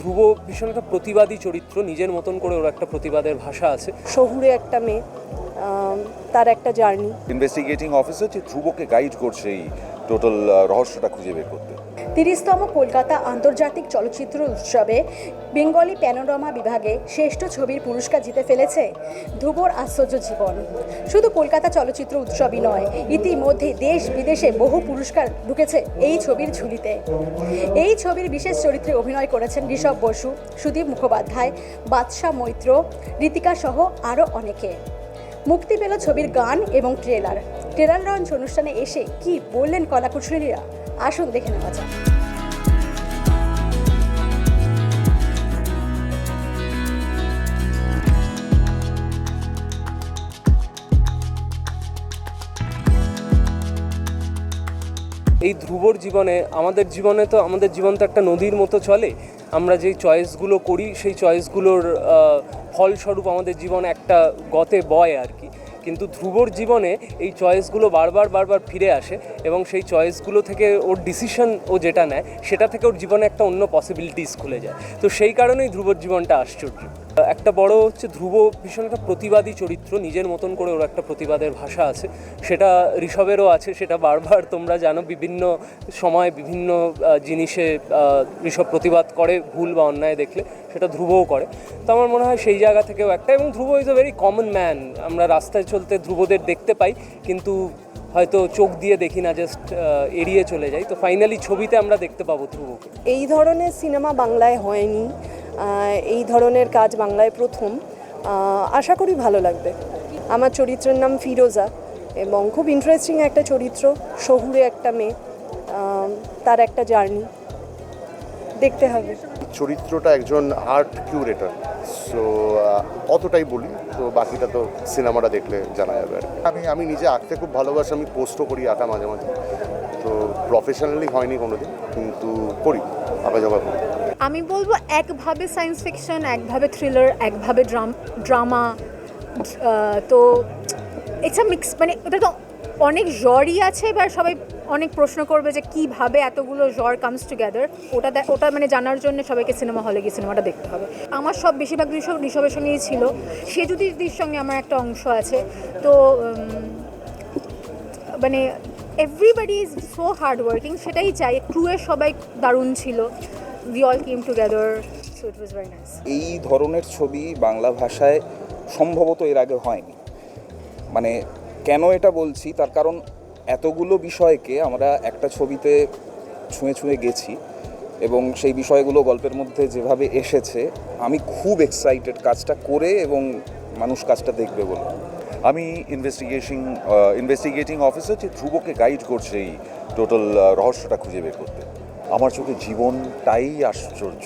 ধ্রুব ভীষণ একটা প্রতিবাদী চরিত্র নিজের মতন করে ওর একটা প্রতিবাদের ভাষা আছে। শহুরে একটা মেয়ে তার একটা জার্নি। ইনভেস্টিগেটিং অফিসার যে ধ্রুবকে গাইড করছে এই টোটাল রহস্যটা খুঁজে বের করতে। তিরিশতম কলকাতা আন্তর্জাতিক চলচ্চিত্র উৎসবে বেঙ্গলি প্যানোরামা বিভাগে শ্রেষ্ঠ ছবির পুরস্কার জিতে ফেলেছে ধ্রুবর আশ্চর্য জীবন। শুধু কলকাতা চলচ্চিত্র উৎসবই নয়, ইতিমধ্যে দেশ বিদেশে বহু পুরস্কার ঢুকেছে এই ছবির ঝুলিতে। এই ছবির বিশেষ চরিত্রে অভিনয় করেছেন ঋষভ বসু, সুদীপ মুখোপাধ্যায় বাদশাহ মৈত্র ঋতিকা সহ আরও অনেকে। মুক্তি পেল ছবির গান এবং ট্রেলার। ট্রেলার লঞ্চ অনুষ্ঠানে এসে কি বললেন কলাকুশলীরা? আসুন, দেখে নেওয়া যাক। এই ধ্রুবর জীবনে, আমাদের জীবনে তো, আমাদের জীবন তো একটা নদীর মতো চলে। আমরা যেই চয়েসগুলো করি, সেই চয়েসগুলোর ফলস্বরূপ আমাদের জীবন একটা গতে বয় আর কি। কিন্তু ধ্রুবর জীবনে এই চয়েসগুলো বারবার বারবার ফিরে আসে এবং সেই চয়েসগুলো থেকে ওর ডিসিশন ও যেটা নেয়, সেটা থেকে ওর জীবনে একটা অন্য পসিবিলিটিস খুলে যায়। তো সেই কারণেই ধ্রুবর জীবনটা আশ্চর্য। একটা বড় হচ্ছে ধ্রুব ভীষণ একটা প্রতিবাদী চরিত্র, নিজের মতন করে ওর একটা প্রতিবাদের ভাষা আছে। সেটা ঋষভেরও আছে, সেটা বারবার তোমরা জানো, বিভিন্ন সময় বিভিন্ন জিনিসে ঋষভ প্রতিবাদ করে ভুল বা অন্যায় দেখলে, সেটা ধ্রুবও করে। তো আমার মনে হয় সেই জায়গা থেকেও একটা, এবং Dhruv is a very common man আমরা রাস্তায় চলতে ধ্রুবদের দেখতে পাই, কিন্তু হয়তো চোখ দিয়ে দেখি না জাস্ট এড়িয়ে চলে যাই। তো ফাইনালি ছবিতে আমরা দেখতে পাবো ধ্রুবকে। এই ধরনের সিনেমা বাংলায় হয়নি। এই ধরনের কাজ বাংলায় প্রথম। আশা করি ভালো লাগবে। আমার চরিত্রের নাম ফিরোজা এবং খুব ইন্টারেস্টিং একটা চরিত্র, শহুরে একটা মেয়ে। তার একটা জার্নি। দেখতে হবে। চরিত্রটা একজন আর্ট কিউরেটর। সো অতটাই বলি, তো বাকিটা তো সিনেমাটা দেখলে জানা যাবে আর। আমি আমি নিজে আঁকতে খুব ভালোবাসি, আমি পোস্টও করি আঁকা মাঝে মাঝে। তো প্রফেশনালি হয়নি কোনোদিন, কিন্তু করি আঁকা জবা করি। আমি বলব একভাবে সায়েন্স ফিকশন একভাবে থ্রিলার একভাবে ড্রাম ড্রামা তো ইটস আ মিক্স মানে ওটা তো অনেক জ্বরই আছে, এবার সবাই অনেক প্রশ্ন করবে যে কীভাবে এতগুলো জ্বর কামস টুগেদার ওটা ওটা মানে জানার জন্য সবাইকে সিনেমা হলে গিয়ে সিনেমাটা দেখতে হবে। আমার সব বেশিরভাগ ঋষভ ঋষভের সঙ্গেই ছিল। সে যদি সঙ্গে আমার একটা অংশ আছে। তো মানে everybody is so hard working সেটাই চাই। ক্রুয়ের সবাই দারুণ ছিল। উই অল কেম টুগেদার এই ধরনের ছবি বাংলা ভাষায় সম্ভবত এর আগে হয়নি। মানে কেন এটা বলছি? তার কারণ এতগুলো বিষয়কে আমরা একটা ছবিতে ছুঁয়ে ছুঁয়ে গেছি এবং সেই বিষয়গুলো গল্পের মধ্যে যেভাবে এসেছে, আমি খুব এক্সাইটেড কাজটা করে এবং মানুষ কাজটা দেখবে বলে। আমি ইনভেস্টিগেশন ইনভেস্টিগেটিং অফিসার যে ধ্রুবকে গাইড করছে এই টোটাল রহস্যটা খুঁজে বের করতে। আমার চোখে জীবনটাই আশ্চর্য।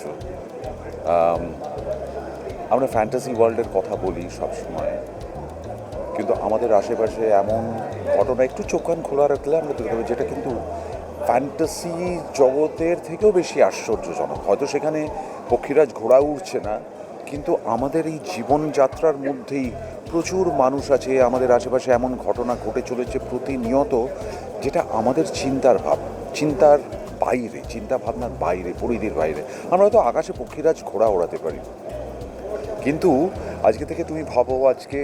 আমরা ফ্যান্টাসি ওয়ার্ল্ডের কথা বলি সব সময় কিন্তু আমাদের আশেপাশে এমন ঘটনা, একটু চোখ কান খোলা রাখলে আমরা দেখতে পাবো যেটা কিন্তু ফ্যান্টাসি জগতের থেকেও বেশি আশ্চর্যজনক। হয়তো সেখানে পক্ষীরাজ ঘোড়া উঠছে না, কিন্তু আমাদের এই জীবনযাত্রার মধ্যেই প্রচুর মানুষ আছে, আমাদের আশেপাশে এমন ঘটনা ঘটে চলেছে প্রতিনিয়ত, যেটা আমাদের চিন্তার ভাব, চিন্তার বাইরে চিন্তা ভাবনার বাইরে, পরিধির বাইরে। আমরা হয়তো আকাশে পক্ষীরাজ ঘোড়া ওড়াতে পারি। কিন্তু আজকে থেকে তুমি ভাবো আজকে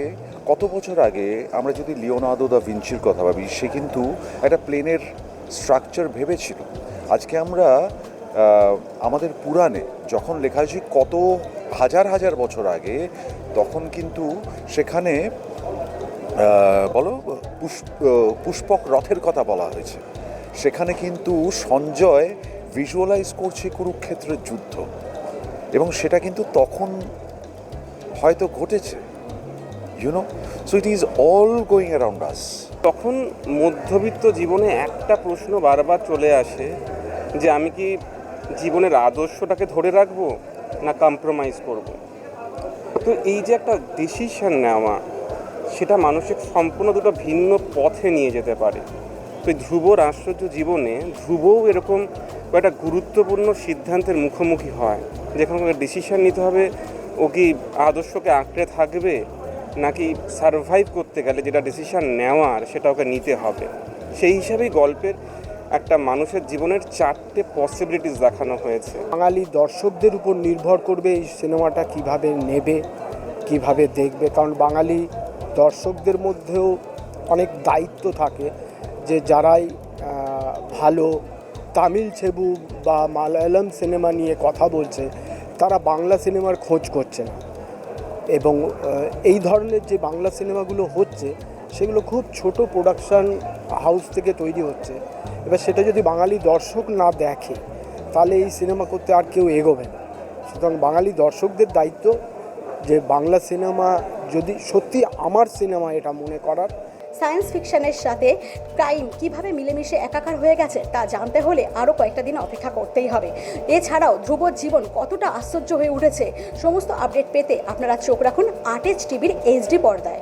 কত বছর আগে আমরা যদি লিওনার্দো দা ভিঞ্চির কথা ভাবি, সে কিন্তু একটা প্লেনের স্ট্রাকচার ভেবেছিল। আজকে আমরা আমাদের পুরাণে যখন লেখা হয়েছে কত হাজার হাজার বছর আগে, তখন কিন্তু সেখানে বলো পুষ্পক রথের কথা বলা হয়েছে। সেখানে কিন্তু সঞ্জয় ভিজুয়ালাইজ করছে কুরুক্ষেত্রের যুদ্ধ। এবং সেটা কিন্তু তখন হয়তো ঘটেছে you know so it is all going around us তখন মধ্যবিত্ত জীবনে একটা প্রশ্ন বারবার চলে আসে যে আমি কি জীবনের আদর্শটাকে ধরে রাখব না কম্প্রোমাইজ করব। তো এই যে একটা ডিসিশন নেওয়া, সেটা মানসিক সম্পূর্ণ দুটো ভিন্ন পথে নিয়ে যেতে পারে। তো এই ধ্রুবর আশ্চর্য জীবনে ধ্রুবও এরকম একটা গুরুত্বপূর্ণ সিদ্ধান্তের মুখোমুখি হয়। যেখানে ডিসিশন নিতে হবে ও কি আদর্শকে আঁকড়ে থাকবে নাকি সারভাইভ করতে গেলে যেটা ডিসিশান নেওয়ার সেটা ওকে নিতে হবে? সেই হিসাবেই গল্পের একটা মানুষের জীবনের চারটে পসিবিলিটিস দেখানো হয়েছে। বাঙালি দর্শকদের উপর নির্ভর করবে এই সিনেমাটা কীভাবে নেবে, কীভাবে দেখবে, কারণ বাঙালি দর্শকদের মধ্যেও অনেক দায়িত্ব থাকে যে যারাই ভালো তামিল ছবু বা মালায়ালাম সিনেমা নিয়ে কথা বলছে তারা বাংলা সিনেমার খোঁজ করছে না। এবং এই ধরনের যে বাংলা সিনেমাগুলো হচ্ছে, সেগুলো খুব ছোট প্রোডাকশান হাউস থেকে তৈরি হচ্ছে। এবার সেটা যদি বাঙালি দর্শক না দেখে, তাহলে এই সিনেমা করতে আর কেউ এগোবে না। সুতরাং বাঙালি দর্শকদের দায়িত্ব যে বাংলা সিনেমা যদি সত্যি আমার সিনেমা এটা মনে করার সায়েন্স ফিকশনের সাথে ক্রাইম কীভাবে মিলেমিশে একাকার হয়ে গেছে তা জানতে হলে আরও কয়েকটা দিন অপেক্ষা করতেই হবে। এছাড়াও ধ্রুব জীবন কতটা আশ্চর্য হয়ে উঠেছে, সমস্ত আপডেট পেতে আপনারা চোখ রাখুন আটেজ টিভির এইচডি পর্দায়।